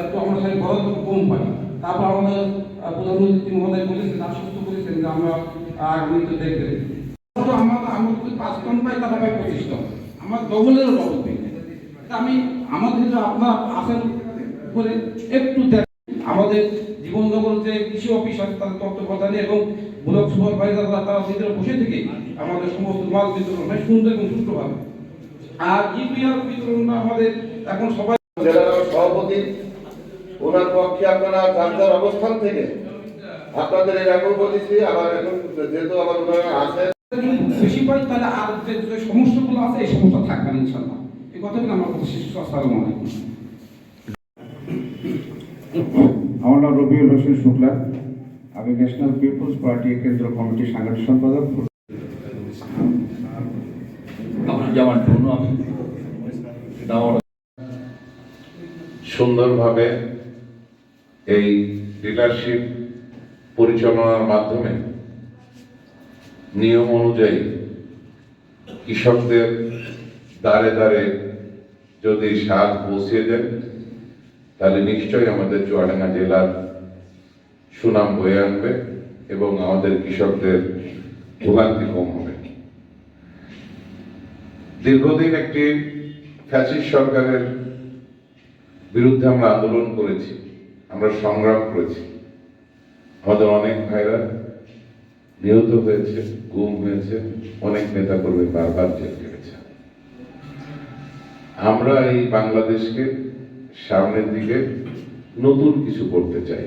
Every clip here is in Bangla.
একটু আমার সাথে বরাদ্দ কম পাই তারপর আমাদের প্রধানমন্ত্রী মহোদয় বলেছেন আশ্বস্ত করেছেন, যে আমরা আগামীতে দেখবেন যদি পাঁচ টন পাই তারা পাই পঁচিশ টন। আমার ডবলেরও ডবল পাই আমি, আমাদের যে আপনার করে একটু আমাদের যে কৃষি অফিস আছে, তাদের তত্ত্বাবধানে এবং ব্লক সুপারভাইজাররা তারা বসে থেকে আমাদের সমস্ত মাল বিতরণ হয়, সুন্দর এবং সুষ্ঠুভাবে আর ইউরিয়ার বিতরণটা আমাদের এখন সবাই জেলার সভাপতি ওনার পক্ষে আপনারা যার যার অবস্থান থেকে আপনাদের এর আগেও বলেছি আবার এখন যেহেতু আবার ওনারা আছে বেশি পাই তাহলে আর যে সমস্যাগুলো আছে এই সমস্যা থাকবে না ইনশাল্লাহ এই কথাগুলো আমার কথা শেষ আসসালামু আলাইকুম আমার নাম রবিউল হোসেন শুক্লা। আমি ন্যাশনাল পিপলস পার্টি কেন্দ্র কমিটির সাংগঠনিক সম্পাদক। আমি সুন্দরভাবে এই ডিলারশিপ পরিচালনার মাধ্যমে নিয়ম অনুযায়ী কৃষকদের দ্বারে দ্বারে যদি সার পৌঁছিয়ে দেন, তাহলে নিশ্চয়ই আমাদের চুয়াডাঙ্গা জেলার সুনাম বয়ে আনবে এবং আমাদের কৃষকদের ভোগান্তি কম হবে। দীর্ঘদিন একটি ফ্যাসিস্ট সরকারের বিরুদ্ধে আমরা আন্দোলন করেছি, আমরা সংগ্রাম করেছি। আমাদের অনেক ভাইরা নিহত হয়েছে, গুম হয়েছে, অনেক নেতা কর্মী বারবার জেল কেটেছে আমরা এই বাংলাদেশকে সামনের দিকে নতুন কিছু করতে চাই।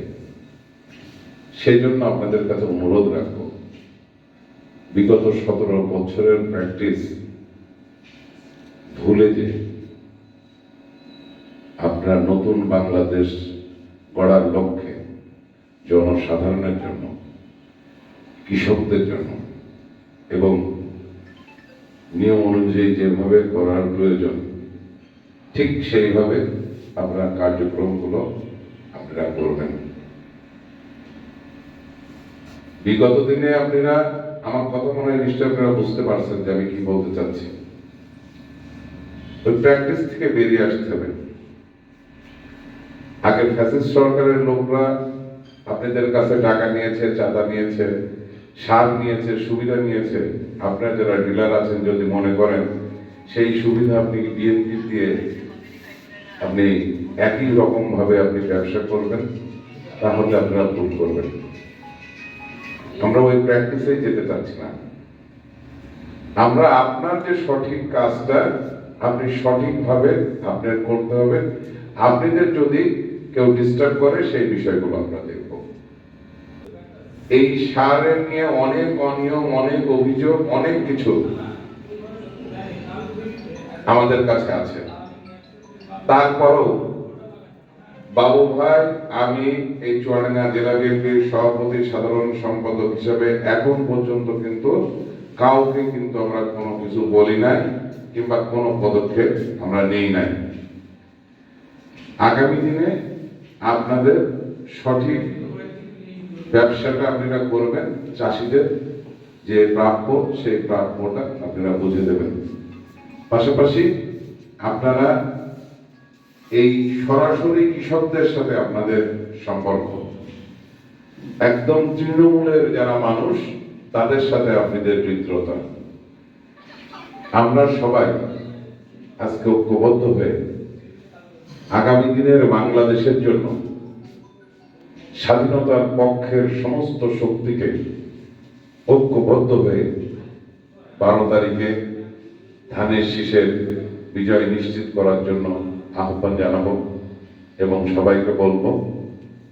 সেই জন্য আপনাদের কাছে অনুরোধ রাখব, বিগত সতেরো বছরের প্র্যাকটিস ভুলে যে আপনার নতুন বাংলাদেশ গড়ার লক্ষ্যে জনসাধারণের জন্য, কৃষকদের জন্য এবং নিয়ম অনুযায়ী যেভাবে করার প্রয়োজন, ঠিক সেইভাবে আপনার কার্যক্রমগুলো আপনারা করবেন। বিগত দিনে আপনারা আমার কথা মনে হয় নিশ্চয় আপনারা বুঝতে পারছেন যে আমি কি বলতে চাচ্ছি। ওই প্র্যাকটিস থেকে বেরিয়ে আসতে হবে। আগে ফ্যাসিস্ট সরকারের লোকরা আপনাদের কাছে টাকা নিয়েছে, চাঁদা নিয়েছে, সার নিয়েছে, সুবিধা নিয়েছে। আপনার যারা ডিলার আছেন, যদি মনে করেন, সেই সুবিধা আপনি বিএনপি দিয়ে আপনি একই রকম ভাবে আপনি ব্যবসা করবেন, তাহলে আপনারা ভুল করবেন। আমরা ওই প্র্যাকটিসে যেতে চাচ্ছি না। আমরা আপনার যে সঠিক কাজটা, আপনি সঠিকভাবে আপনার করতে হবে। আপনাদের যদি কেউ ডিস্টার্ব করে, সেই বিষয়গুলো আমরা দেখব। এই সারের নিয়ে অনেক অনিয়ম, অনেক অভিযোগ, অনেক কিছু আমাদের কাছে আছে। তারপরও বাবু ভাই, আমি এই চুয়াডাঙ্গা জেলা বিএনপির সভাপতি, সাধারণ সম্পাদক হিসেবে এখন পর্যন্ত কিন্তু কাউকে কিন্তু আমরা কোনো কিছু বলি নাই কিংবা কোনো পদক্ষেপ আমরা নেই নাই। আগামী দিনে আপনাদের সঠিক ব্যবসাটা আপনারা করবেন, চাষিদের যে প্রাপ্য সেই প্রাপ্যটা আপনারা বুঝে দেবেন। পাশাপাশি আপনারা এই সরাসরি কৃষকদের সাথে আপনাদের সম্পর্ক। একদম তৃণমূলের যারা মানুষ, তাদের সাথে আপনাদের মিত্রতা। আমরা সবাই আজকে ঐক্যবদ্ধ হয়ে আগামী দিনের বাংলাদেশের জন্য স্বাধীনতার পক্ষের সমস্ত শক্তিকে ঐক্যবদ্ধ হয়ে বারো তারিখে ধানের শীষের বিজয় নিশ্চিত করার জন্য আহ্বান জানাব এবং সবাইকে বলব,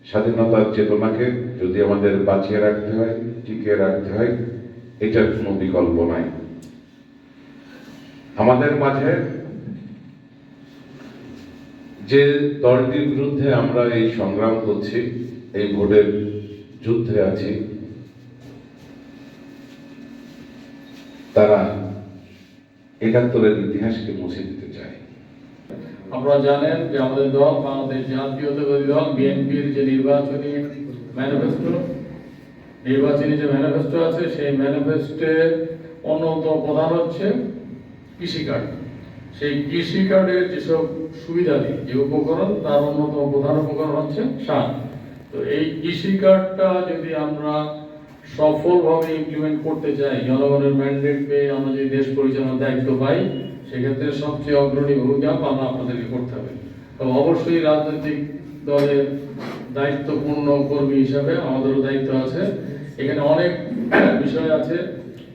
স্বাধীনতার চেতনাকে যদি আমাদের বাঁচিয়ে রাখতে হয়, টিকিয়ে রাখতে হয়, এটার কোনো বিকল্প নাই। আমাদের মাঝে যে দলটির বিরুদ্ধে আমরা এই সংগ্রাম করছি, এই ভোটের যুদ্ধে আছি, তারা একাত্তরের ইতিহাসকে মুছে দিতে চায়। আপনারা জানেন যে আমাদের দল, বাংলাদেশ জাতীয়তাবাদী দল, বিএনপির যে নির্বাচনী ম্যানিফেস্টো, নির্বাচনী যে ম্যানিফেস্টো আছে, সেই ম্যানিফেস্টে অন্যতম প্রধান হচ্ছে কৃষিকাজ সেই কৃষি কার্ডের যেসব সুবিধাদি, যে উপকরণ, তার অন্যতম প্রধান উপকরণ হচ্ছে সার। তো এই কৃষি কার্ডটা যদি আমরা সফলভাবে ইমপ্লিমেন্ট করতে চাই, জনগণের ম্যান্ডেট পেয়ে আমরা যদি দেশ পরিচালনার দায়িত্ব পাই, সেক্ষেত্রে সবচেয়ে অগ্রণী ভূমিকা পালন আপনাদেরকে করতে হবে। তো অবশ্যই রাজনৈতিক দলের দায়িত্বপূর্ণ কর্মী হিসাবে আমাদেরও দায়িত্ব আছে। এখানে অনেক বিষয় আছে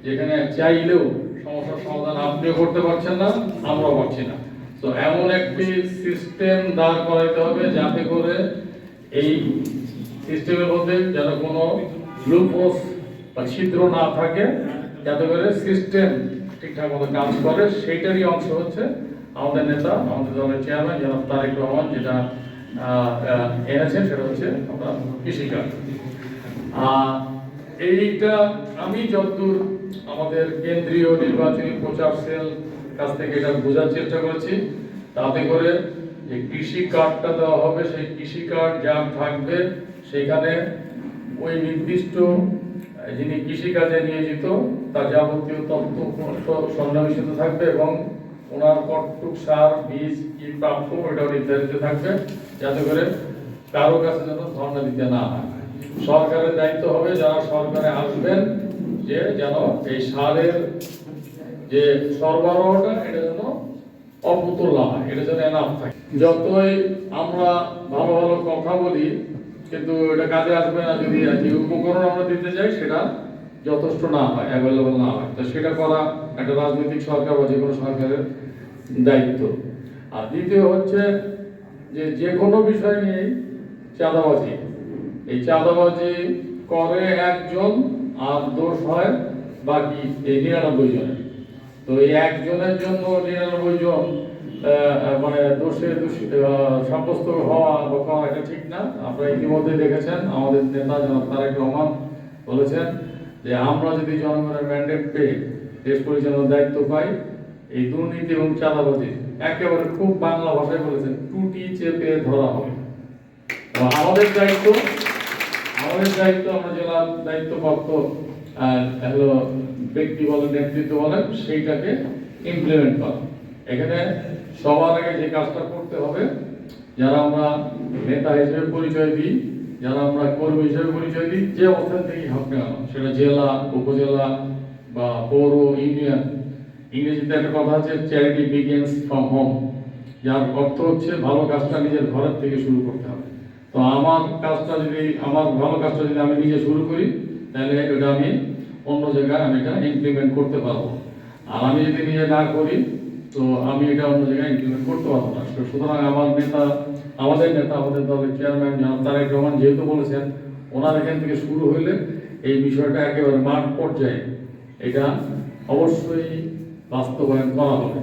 যেখানে চাইলেও সমস্যার সমাধান আপনিও করতে পারছেন না। আমরাও পারছি না। তো এমন একটি সিস্টেম দাঁড় করাইতে হবে যাতে করে এই সিস্টেমের মধ্যে যেন কোনো লুপোস বা ছিদ্র না থাকে, যাতে করে সিস্টেম ঠিকঠাক মতো কাজ করে। সেইটারই অংশ হচ্ছে আমাদের নেতা, আমাদের দলের চেয়ারম্যান জনাব তারেক রহমান, যেটা এনেছেন, সেটা হচ্ছে আমরা কৃষিকাজ। এইটা আমি যতদূর আমাদের কেন্দ্রীয় নির্বাচনী প্রচার সেল কাছ থেকে এটা বোঝার চেষ্টা করেছি। তাতে করে যে কৃষি কার্ডটা দেওয়া হবে, সেই কৃষি কার্ড যা থাকবে। সেখানে ওই নির্দিষ্ট যিনি কৃষিকাজে নিয়োজিত, তার যাবতীয় তথ্য সন্নিবেশিত থাকবে এবং ওনার কটটুক সার, বীজ, কি প্রাপ্য এটাও নির্ধারিত থাকবে। যাতে করে কারও কাছে যেন ধর্ণা দিতে না হয়। সরকারের দায়িত্ব হবে, যারা সরকারে আসবেন, যে যেন এই সারের যে সরবরাহটা, এটা যেন অপুতুল না হয়, এটা যেন এনাফ থাকে। যতই আমরা ভালো ভালো কথা বলি, কিন্তু এটা কাজে আসবে না যদি যে উপকরণ আমরা দিতে চাই, সেটা যথেষ্ট না হয় অ্যাভেলেবল না হয়। তো সেটা করা একটা রাজনৈতিক সরকার বা যে কোনো সরকারের দায়িত্ব। আর দ্বিতীয় হচ্ছে যে যে কোনো বিষয় নিয়ে চাঁদাবাজি। এই চাঁদাবাজি করে একজন আর দোষ হয় বাকি এই নিরানব্বই জনের। তো এই একজনের জন্য নিরানব্বই জন মানে দোষে সাব্যস্ত হওয়া বা এটা ঠিক না। আপনারা ইতিমধ্যে দেখেছেন, আমাদের নেতা জনাব তারেক রহমান বলেছেন যে আমরা যদি জনগণের ম্যান্ডেট পেয়ে দেশ পরিচালনার দায়িত্ব পাই, এই দুর্নীতি এবং চাঁদাবাজি একেবারে খুব বাংলা ভাষায় বলেছেন, টুটি চেপে ধরা হবে। আমাদের দায়িত্ব আমাদের দায়িত্ব, আমরা জেলার দায়িত্বপ্রাপ্ত হলো ব্যক্তি বলেন, নেতৃত্ব বলেন, সেইটাকে ইমপ্লিমেন্ট করা। এখানে সবার আগে যে কাজটা করতে হবে, যারা আমরা নেতা হিসেবে পরিচয় দিই, যারা আমরা কর্মী হিসেবে পরিচয় দিই, যে অবস্থান থেকেই হোক না সেটা জেলা, উপজেলা বা পৌর ইউনিয়ন ইংরেজিতে একটা কথা আছে চ্যারিটি বিগিনস ফ্রম হোম যার অর্থ হচ্ছে ভালো কাজটা নিজের ঘরের থেকে শুরু করতে হবে। তো আমার কাজটা যদি, আমার ভালো কাজটা যদি আমি নিজে শুরু করি তাহলে এটা আমি অন্য জায়গায় আমি এটা ইমপ্লিমেন্ট করতে পারব। আর আমি যদি নিজে না করি, তো আমি এটা অন্য জায়গায় ইমপ্লিমেন্ট করতে পারব না। সুতরাং আমার নেতা, আমাদের নেতা, আমাদের দলের চেয়ারম্যান জনাব তারেক রহমান যেহেতু বলেছেন, ওনার এখান থেকে শুরু হইলে এই বিষয়টা একেবারে মাঠ পর্যায়ে এটা অবশ্যই বাস্তবায়ন করা হবে।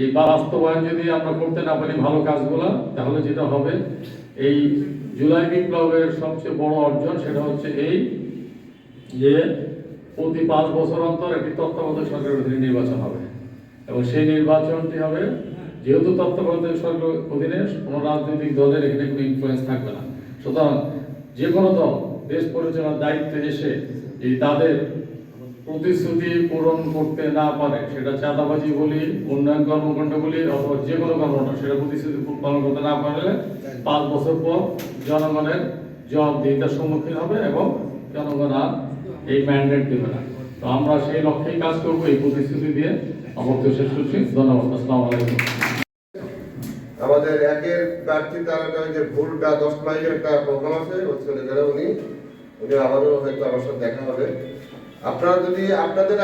এই বাস্তবায়ন যদি আমরা করতে না পারি ভালো কাজগুলো, তাহলে যেটা হবে, এই জুলাই বিপ্লবের সবচেয়ে বড় অর্জন সেটা হচ্ছে এই যে প্রতি পাঁচ বছর অন্তর একটি তত্ত্বাবধায়ক সরকারের অধীনে নির্বাচন হবে। এবং সেই নির্বাচনটি হবে যেহেতু তত্ত্বাবধায়ক সরকার অধীনে কোনো রাজনৈতিক দলের এখানে কোনো ইনফ্লুয়েন্স থাকবে না। সুতরাং যে কোনো দল দেশ পরিচালনার দায়িত্বে এসে এই তাদের প্রতিশ্রুতি পূরণ করতে না পারে, সেটা চাঁদাবাজি বলি, উন্নয়ন কর্মকাণ্ড বলি, অথবা যে কোনো কর্মকাণ্ড, সেটা প্রতিশ্রুতি পালন করতে না পারলে পাঁচ বছর পর জনগণের জবাবদিহিতার সম্মুখীন হবে এবং জনগণ আর এই ম্যান্ডেট দেবে না। তো আমরা সেই লক্ষ্যেই কাজ করব এই প্রতিশ্রুতি দিয়ে। অবক্ত শেষ করছি। ধন্যবাদ। আসসালামু আলাইকুম। আমাদের একের প্রার্থী তার যে ভুলটা দশ মাইলের একটা প্রোগ্রাম আছে, ওর উনি উনি আবারও হয়তো আমার সাথে দেখা হবে। আপনারা যদি আপনাদের